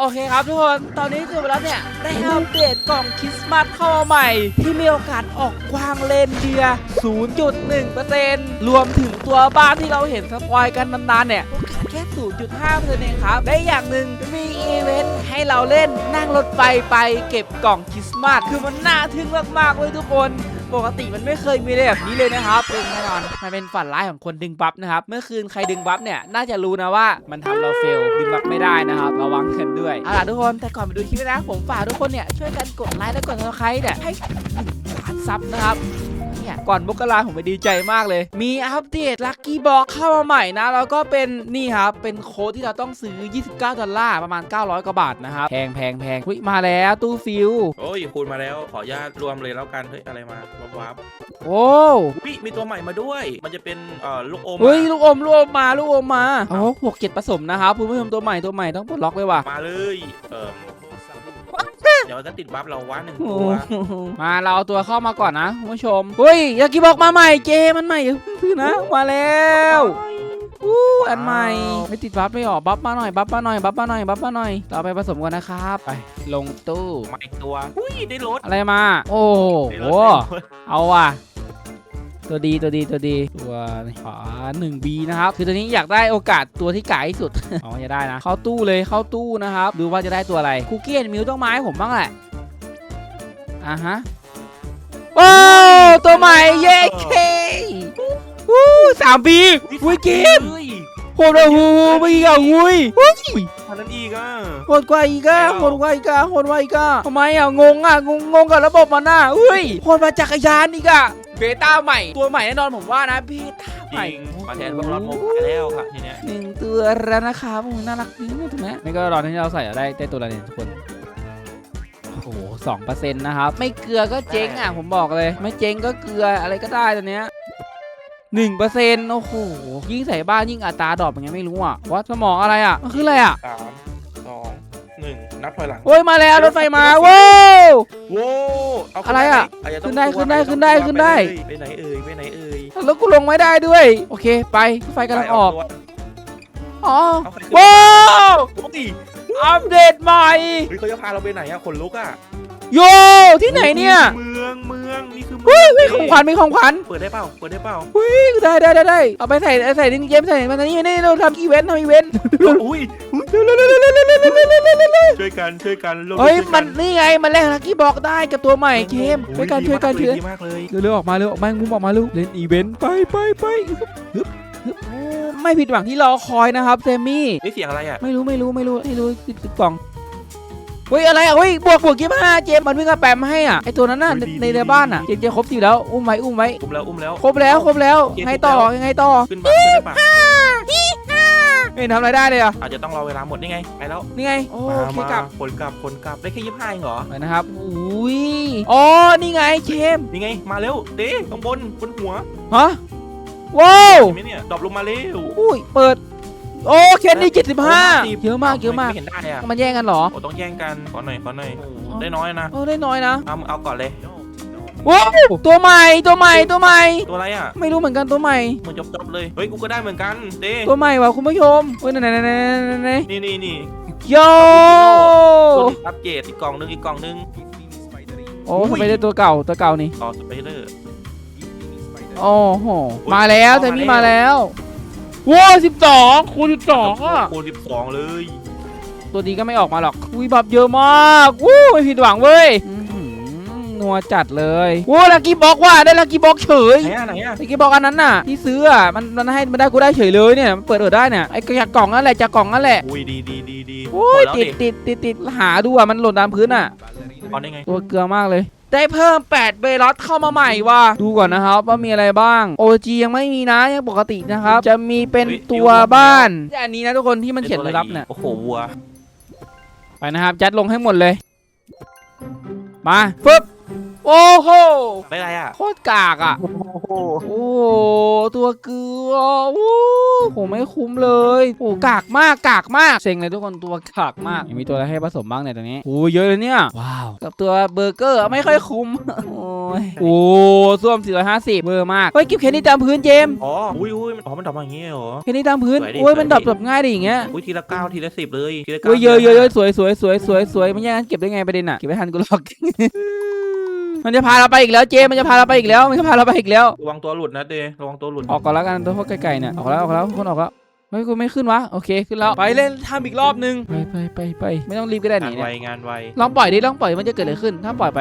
โอเคครับทุกคน ตอนนี้ถึงเวลาเนี่ย ได้อัปเดตกล่องคริสต์มาสเข้ามาใหม่ ที่มีโอกาสออกกวางเลนเดียร์0.1%รวมถึงตัวบ้านที่เราเห็นสปอยกันนานๆเนี่ยโอกาสแค่ 0.5%เองครับ ได้อย่างหนึ่งมีอีเวนต์ให้เราเล่นนั่งรถไฟไปเก็บกล่องคริสต์มาส คือมันน่าทึ่งมากๆเลยทุกคน ปกติมันไม่เคยมีเลยแบบนี้เลยนะครับซึ่งแน่นอนมันเป็นฝันร้ายของคนดึงบัฟนะครับ เมื่อคืนใครดึงบัฟเนี่ยน่าจะรู้นะว่ามันทำเราเฟลดึงบัฟไม่ได้นะครับระวังกันด้วยเอาล่ะทุกคนแต่ก่อนไปดูคลิปนะ ผมฝากทุกคนเนี่ยช่วยกันกดไลค์และกดซับสไครต์เนี่ยให้หนึ่งล้านซับนะครับ เนี่ย ก่อนมกราผมไปดีใจมากเลย มีอัปเดตลัคกี้บ็อกเข้ามาใหม่นะ แล้วก็เป็นนี่ครับ เป็นโค้ดที่เราต้องซื้อ 29 ดอลลาร์ ประมาณ 900 กว่าบาทนะครับ แพงแพงแพงอุ๊ยมาแล้วตู้ฟิวโอ้ยคูณมาแล้วขออนุญาตรวมเลยแล้วกัน เฮ้ย อะไรมาวับวับโอ้วิมีตัวใหม่มาด้วย มันจะเป็นเอ่อลูกอมเฮ้ยอะลูกอมลูกอมมาลูกอมมาโอ้หกเจ็ดผสมนะครับคุณผู้ชมตัวใหม่ตัวใหม่ต้องปลดล็อกเลยว่ะมาเลยเอ่อ เดี๋ยวก็ติดบัฟเราว่าหนึ่งโอ้ตัวโหมาเราเอาตัวเข้ามาก่อนนะคุณผู้ชมเฮ้ยยากิบอกมาใหม่เจมันใหม่อย่าเพิ่งซื้อนะมาแล้วอู้อันใหม่ไม่ติดบัฟไม่ออกบัฟมาหน่อยบัฟมาหน่อยบัฟมาหน่อยบัฟมาหน่อยเราเอาไปผสมกันนะครับ ไปลงตู้มาอีกตัว อุ้ยได้รถอะไรมา โอ้ได้โหรถได้รถเอาว่ะ ตัวดีตัวดีตัวดีตัวขวาหนึ่งบีนะครับคือตัวนี้อยากได้โอกาสตัวที่ไกลที่สุดอ๋อจะได้นะเข้าตู้เลยเข้าตู้นะครับดูว่าจะได้ตัวอะไรคุกกี้มิวต้องมาให้ผมบ้างแหละอะฮะโอ้ตัวใหม่เย้เควู้สามปีวุ้ยเกมเฮ้ยโหดเลยหูไปอีกอะวุ้ยวุ้ยอันนั้นอีกอะโหดกว่าอีกอะแล้วโหดกว่าอีกอะโหดกว่าอีกอะทำไมอะงงอะงงงงกับระบบมันน่ะอุ้ยโหดมาจักรยานอีกอะ เบต้าใหม่ ตัวใหม่แน่นอนผมว่านะเบต้าจใหม่ริงมาแทนพวกเราโมบายแล้วค่ะทีเนี้ยหนึ่งตัวแล้วนะครับโอ้โหน่ารักจริงถูกไหมไม่ก็รอที่เราใส่อะได้ได้ตัวละเนี่ยทุกคนโอ้โหสองเปอร์เซ็นต์นะครับ ไม่เกลือก็เจ๊งอะผมบอกเลย ไม่เจ๊งก็เกลืออะไรก็ได้ตัวเนี้ยหนึ่งเปอร์เซ็นต์โอ้โหยิ่งใส่บ้านยิ่งอัตราดรอปอย่างเงี้ยไม่รู้อะว่าสมองอะไรอะมันคืออะไรอะสามสองห นึ่งนับถอยหลังโอ้ยมาแล้วรถไฟมาว้าวโว้เอาอะไรอะาจจะต้ขึ้องนได้กลัวขึ้นได้อาจจะขึ้นได้ต้องขึ้นได้กลัวไปไหนเอ่ยไปไหนเอ่ยแล้วกูลงไม่ได้ด้วย โอเค ไปรถไฟกำลังออกตัวอ๋อเอาใครขึ้นว้าวโอ้ยอัปเดตใหม่เฮ้ยเขาจะพาเราไปไหนอะขนลุกอะโยที่ไหนเนี่ยเมืองเมืองนี่คือ เมืเฮ้ยองมีของขวัญมีของขวัญเปิดได้เปล่าเปิดได้เปล่าเฮ้ยได้ได้ได้ได้เอาไปใส่เอาใส่ดิงเกมใส่มาตอนนี้นี่เราทำอีเวนต์ทำอีเวนต์อุ้ยช่วยกันช่วยกันร่วมเฮ้ยช่วมันกันี่ไงมันแลกลักกี้บอกได้กับตัวใหม่เกมโอ้ช่วยกันช่วยกันดีช่วยดีมากเลยเร็วๆออกมาเร็วออกมามุมออกมาเร็วเล่นอีเวนต์ไปไปไปฮึบฮึบโอ้ไม่ผิดหวังที่รอคอยนะครับเซมี่เฮ้ยเสียงอะไรอะไม่รู้ไม่รู้ไม่รู้ไม่รู้ติดติดกล่อง เฮ้ยอะไรอะเฮ้ยบวกบวกยี่ห้าเจมส์มันวิ่งกระแปมให้อะไอตัวนั้นน่ะในในในบ้านอะเจมส์จะครบสี่แล้วอุ้มไว้อุ้มไว้อุ้มแล้วอุ้มแล้วครบแล้วครบแล้วไงต่อยังไงต่อขึ้นมาขึ้นได้ปะไม่เห็นทำอะไรได้เลยอะอาจจะต้องรอเวลาหมดนี่ไงไปแล้วนี่ไงโอมาเคมากลับคนกลับคนกลับได้แค่ยี่ห้าเองเหรอไปนะครับอุ้ยอ๋อนี่ไงเจมส์นี่ไงมาเร็วเด้ข้างบนบนหัวฮะว้าวเห็นไหมเนี่ยดรอปลงมาเร็วอุ้ยเปิด โอ้เคนนี่เจ็ดสิบห้าเยอะมากเยอะมากไม่เห็นได้อะมันแย่งกันเหรอโอ้ต้องแย่งกันขอหน่อยขอหน่อยโอ้โหได้น้อยนะโอ้ได้น้อยนะเอาเอาก่อนเลยว้าวตัวใหม่ตัวใหม่ตัวใหม่ตัวอะไรอะไม่รู้เหมือนกันตัวใหม่เหมือนจบจบๆเลยเฮ้ยกูก็ได้เหมือนกันเด้ตัวใหม่ว่ะคุณผู้ชมเฮ้ยไหนไหนไหนไหนไหนไหนนี่นี่นี่โยตัวนี้อัปเกรดอีกกล่องหนึงอีกกล่องหนึงโอ้ทำไมได้ตัวเก่าตัวเก่านี่ต่อสไปเดอร์โอ้โหมาแล้วเซมี่มาแล้ว ว้าวสิบสองคูณสิบสองอะคูณสิบสองเลย ตัวดีก็ไม่ออกมาหรอกอุ้ยบับเยอะมากวู้ไม่ผิดหวังเว้ยอื้อหือนัวจัดเลยโอ้ลักกี้บ็อกว่ะได้ลักกี้บ็อกเฉยไหนอะไหนอะลักกี้บ็อกอันนั้นน่ะที่ซื้ออะมันมันให้มันได้กูได้เฉยเลยเนี่ยมันเปิดเออได้เนี่ยไอ้จากกล่องนั่นแหละจากกล่องนั่นแหละอุ้ยดีดีดีดีโอ้ยหมแล้วติดติดติดติดหาดูอะมันหล่นตามพื้นอะเอาได้ไงตัวเกลือมากเลย ได้เพิ่ม 8 เบลอสเข้ามาใหม่ว่ะดูก่อนนะครับว่ามีอะไรบ้าง OG ยังไม่มีนะยังปกตินะครับ จะมีเป็นตัวบ้านอันนี้นะทุกคนที่มันเขียนป็เลยรับเนี่ยโอ้โหวัวไปนะครับจัดลงให้หมดเลย มาฟึบโอ้โห ได้อะไรอะ โคตรกากอะ โอ้โห โอ้โหตัวเกลือโอ้โหไม่คุ้มเลยโอ้กากมากกากมากเซ็งเลยทุกคนตัวกากมากยังมีตัวอะไรให้ผสมบ้างเนี่ยตรงนี้โอ้เยอะเลยเนี่ยว้าวกับตัวเบอร์เกอร์ไม่ค่อยคุ้มโอ้ยโอ้ส้วม450เบอร์มากเฮ้ยเก็บแค่นี้ตามพื้นเจมส์อ๋ออุ้ยอุ้ยมันอ๋อมันดรอปมาอย่างงี้เหรอแค่นี้ตามพื้นสวยดิโอ้ยสวยมันดรอปดิแบบง่ายดิอย่างเงี้ยอุ้ยทีละเก้าทีละสิบเลยทีละเก้าโอ้ยเยอะทีเยละอะเยห้าอะสวยสวยสวยสวยสวยมันแย่งกันเก็บได้ไงประเด็นอะเก็บไม่ทันกูหรอก มันจะพาเราไปอีกแล้วเจมส์มันจะพาเราไปอีกแล้ว มันจะพาเราไปอีกแล้ว ระวังตัวหลุดนะเดระวังตัวหลุดออกก่อนแล้วกันตัวพวกไก่ๆเนี่ยออกแล้วออกแล้วคนออกแล้วเฮ้ยกูไม่ขึ้นวะโอเคขึ้นแล้วไปเล่นทำอีกรอบนึงไปไปไปไปไม่ต้องรีบก็ได้หงานีนไวเนี่ยงานไวลองปล่อยดิลองปล่อยมันจะเกิดอะไรขึ้น ถ้าปล่อยไป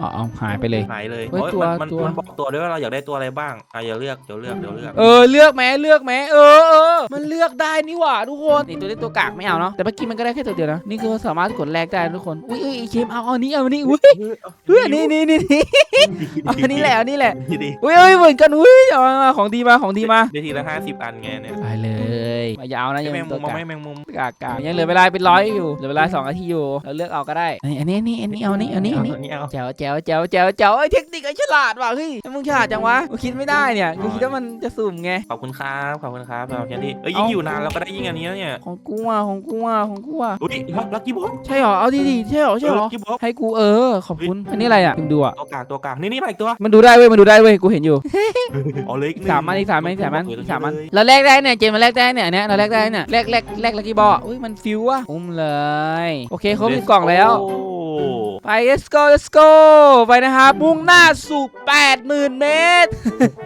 อ๋อเอาหายไปเลย หายเลยเฮ้ยโอ้ยตัวมันมันตัว มันบอกตัวด้วยว่าเราอยากได้ตัวอะไรบ้างอะอย่าเลือกเดี๋ยวเลือกเดี๋ยวเลือก เออเลือกแม้เลือกแม้เออเออมันเลือกได้นี่หว่าทุกคนนี่ตัวนี้ตัวกากไม่เอาเนาะแต่เมื่อกี้มันก็ได้แค่ตัวเดียวนะนี่คือสามารถกดแลกได้นะทุกคนอุ้ยอุ้ยไอ้เชมเอาเอาอันนี้เอาอันนี้อุ้ยเฮ้ยอันนี่นี่นี่นี่เอาอันนี้แหละเอาอันนี้แหละดีดีอุ้ยอุ้ยเหมือนกันอุ้ยเอามามาของดีมาของดีมาได้ทีละห้าสิบอันไงเนี่ยไปเลยมายาวนะยังแมเป็งนมุตัวมมากากไหม่แมงมุมกากกากยังเหลือเวลาเป็นร้อยอยู่เหลือเวลาสองนาทีอยู่เราเลือกเอาก็ได้อันนี้อันนี้อันนี้เอาอันนี้อันนี้อันนี้อันนี้เอาแจ๋วแจ๋วแจ๋วแจ๋วแจ๋วไอ้ยเทคนิคไอ้ฉลาดว่ะเฮ้ยมึงฉลาดจังวะกูคิดไม่ได้เนี่ยกูคิดว่ามันจะสุ่มไง ขอบคุณครับขอบคุณครับสำหรับแคนดี้เอ้ยเอายิ่ยิ่งอยู่นานเราก็ได้ยิ่งอันนี้แล้วเนี่ยของกูอะของกูอะของกูอะอุ้ยลักกี้บ็อก ใช่เหรอเอาดีดีๆใช่เหรอใช่เหรอลักกี้บ็อกให้กูเออขอบคุณอันนี้อะไรอะมึงดูอะตัวกากตัวกากนี่นี่มาอีกตัวมันดูได้เว้ยมันดูได้เว้ยกูเห็นอยู่ อ๋อเล็กสามอันอีกสามอันอีกสามอันอีกสามอันเราแลกได้เนี่ยเจนมาแลกได้เนี่ยอันเนี้ยเราแลกได้เนี่ยแลกแลกแลกลักกี้บอลอุ้ยมันฟิวอะอุ้มเลย โอเคครบสิบกล่องแล้วโอ้ ไปเอสโคเอสโคไปนะครับ มุ่งหน้าสู่ 80,000 เมตร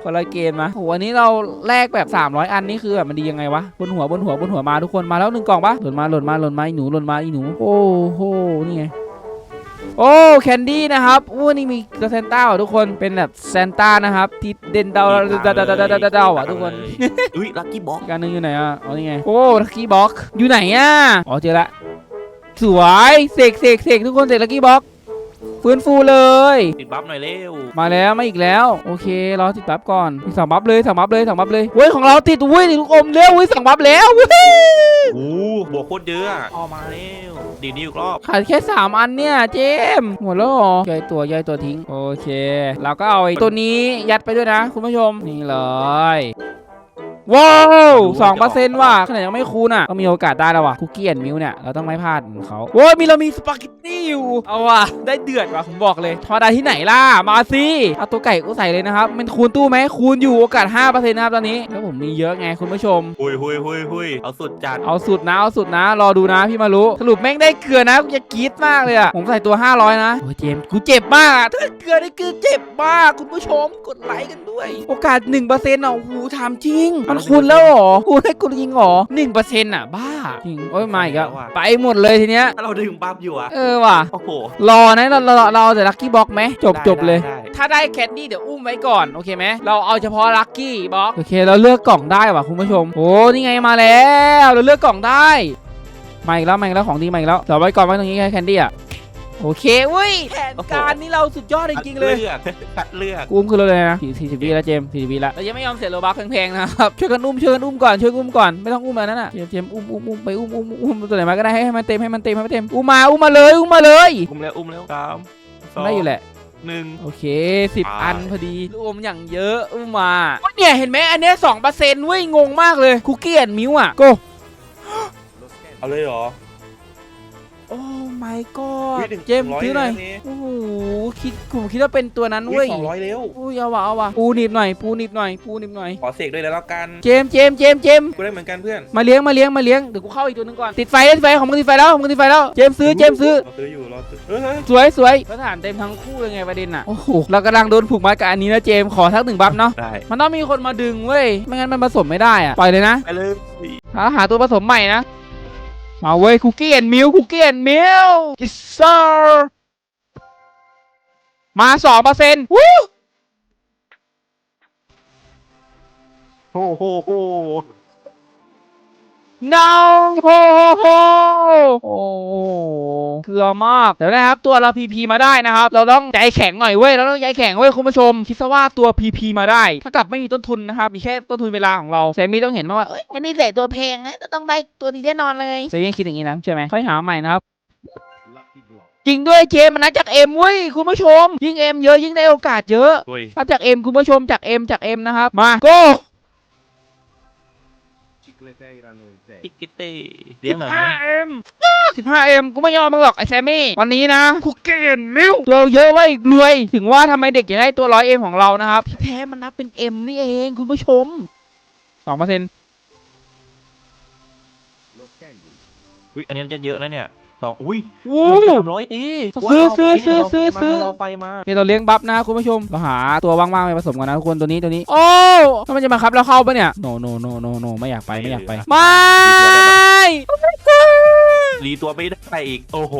คนละเกณฑ์มาโหอันนี้เราแลกแบบ 300 อันนี่คือแบบมันดียังไงวะ บนหัวบนหัวบนหัวมาทุกคนมาแล้วหนึ่งกล่องปะหล่นมาหล่นมาหล่นมาไอหนูหล่นมาไอหนู โอ้โห นี่ไงโอ้แคนดี้นะครับโอ้นี่มีเซนต้าทุกคนเป็นแบบเซนต้านะครับที่เด่นเดาเดาเดาเดาเดาดาอะทุกคนอุ้ยลัคกี้บ็อกการนึงอยู่ไหนอะอ๋อนี่ไงโอ้ลัคกี้บ็อกอยู่ไหนอะอ๋อเจอละ สวยเสกเสกเสกทุกคนเสกลักกี้บ็อกฟื้นฟูเลย ติดบัฟหน่อยเร็ว มาแล้วมาอีกแล้ว โอเครอติดบัฟก่อนมีสองบัฟเลยสองบัฟเลยสองบัฟเลยเว้ยของเราติดเว้ยติดลูกอมเร็วเว้ยสองบัฟแล้วเว้ยโอ้บวกโคตรเยอะอะออกมาเร็วดีดนิ้วอีกรอบขาดแค่สามอันเนี่ยเจมส์หมดแล้วเหรอย่อยตัวย่อยตัวทิ้งโอเค เราก็เอาไอ้ตัวนี้ยัดไปด้วยนะ คุณผู้ชมนี่เลย ว้าวสองเปอร์เซ็นต์ว่ะขนาดยังไม่คูณอะ ก็มีโอกาสได้แล้วว่ะคุกกี้แอนด์มิลเนี่ย เราต้องไม่พลาดเหมือนเขาโว้ยมีเรามีสปาเกตตี้อยู่ เอาว่ะ ได้เดือดว่ะ ผมบอกเลยธรรมดาที่ไหนล่ะ มาสิเอาตัวไก่กูใส่เลยนะครับ มันคูณตู้ไหมคูณอยู่โอกาส5%นะครับตอนนี้แล้วผมมีเยอะไงคุณผู้ชม หุยหุยหุยหุยเอาสุดจัดเอาสุดนะ เอาสุดนะ รอดูนะพี่มารู้สรุปแม่งได้เกลือนะกูจะกรี๊ดมากเลยอะผมใส่ตัว 500 นะโอ้ยเจมส์กูเจ็บมากอะถ้าเกลือได้เกลือเจ็บมากคุณผู้ชมกดไลค์กันด้วย โอกาส1%อะโอ้โหถามจริงมันคูณแล้วเหรอคูณให้กูยิงเหรอ1%อะบ้าจริงโอ้ยมาอีกแล้วไปหมดเลยทีเนี้ยถ้าเราดึงบัฟอยู่อะเออว่ะโอ้โหรอนะเราเราเราเอาแต่ลัคกี้บ็อกไหมจบได้จบเลยได้ได้ถ้าได้แคนดี้เดี๋ยวอุ้มไว้ก่อนโอเคไหมเราเอาเฉพาะลัคกี้บ็อกโอเคเราเลือกกล่องได้ว่ะคุณผู้ชมโอ้นี่ไงมาแล้วเราเลือกกล่องได้มาอีกแล้วมาอีกแล้วของดีมาอีกแล้วเดี๋ยวไว้ก่อนไว้ตรงนี้แค่แคนดี้อะ โอเคเว้ยแผนการนี้เราสุดยอดจริงๆเลยเลือกคัดเลือกกูอุ้มขึ้นรถเลยนะสี่สิบวิแล้วเจมสี่สิบวิแล้วเรายังไม่ยอมเสียโลบัคแพงๆนะครับช่วยกันอุ้มช่วยกันอุ้มก่อนช่วยกันอุ้มก่อนไม่ต้องอุ้มแล้วนั่นน่ะเจมส์เจมส์อุ้มอุ้มอุ้มไปอุ้มอุ้มอุ้มตัวไหนมาก็ได้ให้ให้มันเต็มให้มันเต็มให้มันเต็มอุ้มมาอุ้มมาเลยอุ้มมาเลยอุ้มแล้วอุ้มแล้วสามสองได้อยู่แหละหนึ่งโอเคสิบอ่าอันพอดีรวมอย่างเยอะอุ้มมาเนี่ยเห็นไหมอันเนี้ยสองเปอร์เซ็นต์เว้ยงงมากเลยคุกกี้แอนด์มิวอะโกเอาเลยเหรอ โอ้ my อุ๊ god ยหนึ่งเจมส์ร้อยซื้อหน่อย เลยนะนี่ โอ้โห คิดผมคิดว่าเป็นตัวนั้นอุ้เว้ยยสองร้อยเร็วอุ้ยเอาวะเอาวะปูหนีบหน่อย ปูหนีบหน่อย ปูหนีบหน่อย ขอเสกด้วยแล้วกันเจมส์เจมส์เจมส์เจมส์กูได้เหมือนกันเพื่อนมาเลี้ยง มาเลี้ยง มาเลี้ยง เดี๋ยวกูเข้าอีกตัวหนึงก่อน ติดไฟติดไฟของมึงติดไฟแล้วของมึงติดไฟแล้ว เจมส์ซื้อ เจมส์ซื้อ รอซื้ออยู่รอซื้อเฮ้ยเฮ้ยสวยสวยสถานเต็มทั้งคู่เลยไงประเด็นอะ โอ้โห เรากำลังโดนผูกมัดกับอันนี้นะเจมส์ขอสักหนึ่งบัฟเนาะ ได้มันต้องมีคนมาดึงเว้ย ไม่งั้นมันผสมไม่ได้อะปล่อยเลยนะไปเลย หาหาตัวผสมใหม่นะ มาเว้ยคุกกี้แอนมิวคุกกี้แอนมิวกิสซอร์มาสองเปอร์เซ็นต์วู้โอ้โหโห no โฮโฮโฮโอ้เกลือมากเดี๋ยวนะครับ ตัวเราพีพีมาได้นะครับ เราต้องใจแข็งหน่อยเว้ย เราต้องใจแข็งเว้ยคุณผู้ชม คิดซะว่าตัวพีพีมาได้ ถ้ากับไม่มีต้นทุนนะครับ มีแค่ต้นทุนเวลาของเราแซมมี่ต้องเห็นมาว่าเอ้ยอันนี้แหละตัวเพลงนะต้องได้ตัวนี้แน่นอนเลยเซยังคิดอย่างนี้นะใช่ไหมค่อยหาใหม่นะครับจริงด้วยเจมส์มันนะจากเอ็มเว้ยคุณผู้ชม ยิ่งเอ็มเยอะยิ่งได้โอกาสเยอะโอ้ยครับจากเอ็มคุณผู้ชมจากเอ็มจากเอ็มนะครับมาโก พิกกิตตี้เลี้ยงหน่อยห้าเอ็ม 15M กูไม่ยอมมึงหรอกไอ้แซมมี่ วันนี้นะคุกเกนมิวเราเยอะไว้อีกรวย ถึงว่าทำไมเด็กอยากได้ตัว 100M ของเรานะครับที่แท้มันนับเป็น M นี่เองคุณผู้ชม2%เอุ้ยอันนี้จะเยอะนะเนี่ย สองอุ้ยวู้สามร้อยเอซื้อซื้อซื้อซื้อซื้อเราไฟมาโอเคเราเลี้ยงบัฟนะคุณผู้ชมเราหาตัวว่างๆไปผสมกันนะทุกคนตัวนี้ตัวนี้ โอ้ถ้ามันจะมาครับเราเข้าปะเนี่ยโนโนโนโนโนไม่อยากไปไม่อยากไปไม่ รีตัวไม่ได้อีก โอ้โห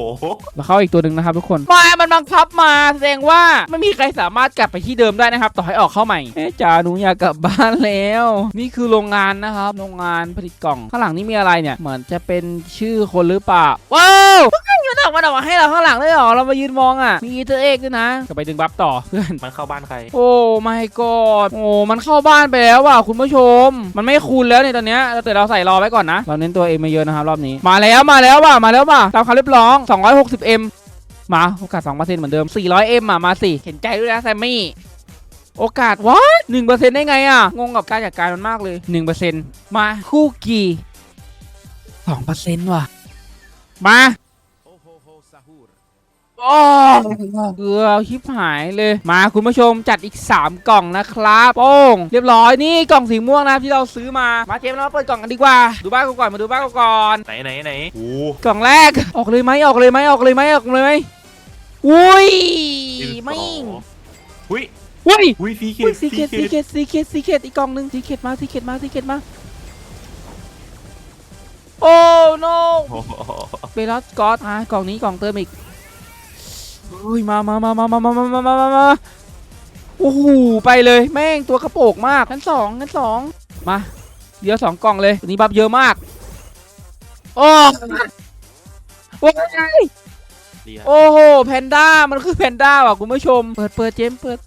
เราเข้าอีกตัวหนึ่งนะครับทุกคนมามันบังคับมาแสดงว่าไม่มีใครสามารถกลับไปที่เดิมได้นะครับ ต่อให้ออกเข้าใหม่เอ๊ะจ๋าหนูอยากกลับบ้านแล้ว นี่คือโรงงานนะครับ โรงงานผลิตกล่อง ข้างหลังนี่มีอะไรเนี่ย เหมือนจะเป็นชื่อคนหรือเปล่า ว้าว มันออกมาออกมาให้เราข้างหลังได้หรอ เรามายืนมองอะ มีอีเตอร์เอ็กด้วยนะกลับไปดึงบัฟต่อเพื่อน มันเข้าบ้านใคร โอ้ my god โอ้ มันเข้าบ้านไปแล้วว่ะคุณผู้ชม มันไม่คูณแล้วในตอนเนี้ยแต่เราใส่รอไว้ก่อนนะ เราเน้นตัวเองมาเยอะนะครับรอบนี้ มาแล้วมาแล้วว่ะมาแล้วว่ะตามคำเรียบร้อง 260m มาโอกาส2%เหมือนเดิม 400m อะมาสิเห็นใจด้วยนะแซมมี่โอกาสวะ1%ได้ไงอะ งงกับการจัดการมันมากเลย1%มาคู่กี่2%ว่ะ มา โอ้เกลือชิบหายเลย มาคุณผู้ชมจัดอีก 3 กล่องนะครับ โป้ง เรียบร้อยนี่กล่องสีม่วงนะครับที่เราซื้อมา มาเจมส์เรามาเปิดกล่องกันดีกว่า ดูบ้านกูก่อนมาดูบ้านกูก่อน ไหนไหนไหนโอ้กล่องแรก ออกเลยไหมออกเลยไหมออกเลยไหมออกเลยไหมอุ้ยไม่งอุ้ยอุ้ยอุ้ยซีเคอุ้ยทซีเคทซีเคทซีเคทซีเคทอีกกล่องหนึงซีเคทมาซีเคทมาซีเคทมาโอ้ no โอ้โหเบลอสกอตอะกล่องนี้กล่องเติมอีก อุ้ยมามามามามามามามามามาโอ้โหไปเลยแม่งตัวกระโปงมากงั้นสองงั้นสองมาเดี๋ยวสองกล่องเลยตัวนี้บัฟเยอะมากโอ้โอ้ยดีอะโอ้โหแพนด้ามันคือแพนด้าว่ะคุณผู้ชม เปิดเปิดเจมส์เปิด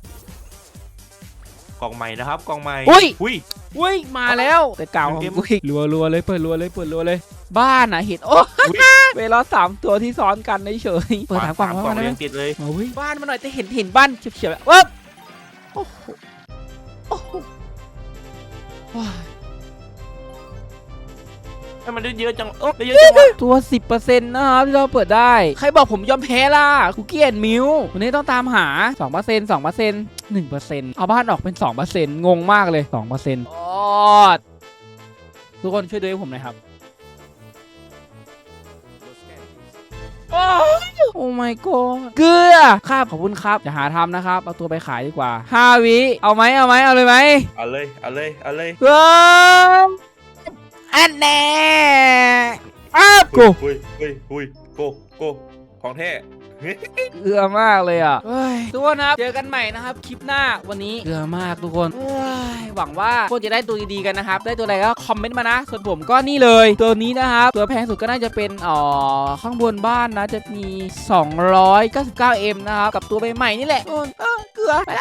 กล่องใหม่นะครับกล่องใหม่อุ้ยอุ้ยอุ้ยมาแล้วแต่เก่าของเกมกูอีกรัวรัวเลยเปิดรัวเลยเปิดรัวเลย บ้านอะเห็นโอ้อุ๊ยเวลาสามตัวที่ซ้อนกันเฉยๆเปิดถามกล่องกล่ว่าองมันเรียงติดเลยมาเว้ยบ้านมาหน่อยแต่เห็นเห็นบ้านเฉียบๆแบบเอ๊บโอ้โหโอ้โหว้ายให้มันได้เยอะจังโอ้ได้เยอะจังวะตัว10%นะครับที่เราเปิดได้ ใครบอกผมยอมแพ้ล่ะคุกกี้แอนมิววันนี้ต้องตามหา2% 2% 1%เอาบ้านออกเป็น2%งงมากเลย2%ออดทุกคนช่วยดูให้ผมหน่อยครับ โอ้ my god เกลือครับขอบคุณครับอย่าหาทำนะครับ เอาตัวไปขายดีกว่า5วิเอาไหมเอาไหมเอาเลยไหมเอาเลย เอาเลย เอาเลยเกลืออันแน่อ้าวกูอุ้ยอุ้ยอุ้ยโกโกของแท้ เกลือมากเลยอะเฮ้ยทุกคนนะครับ เจอกันใหม่นะครับ คลิปหน้าวันนี้เกลือมากทุกคนเฮ้ยหวังว่าทุกคนจะได้ตัวดีๆกันนะครับ ได้ตัวอะไรก็คอมเมนต์มานะ ส่วนผมก็นี่เลย ตัวนี้นะครับ ตัวแพงสุดก็น่าจะเป็นอ๋อข้างบนบ้านนะ จะมี 299M นะครับ กับตัวใหม่ๆนี่แหละทุกคนเออเกลือไปละ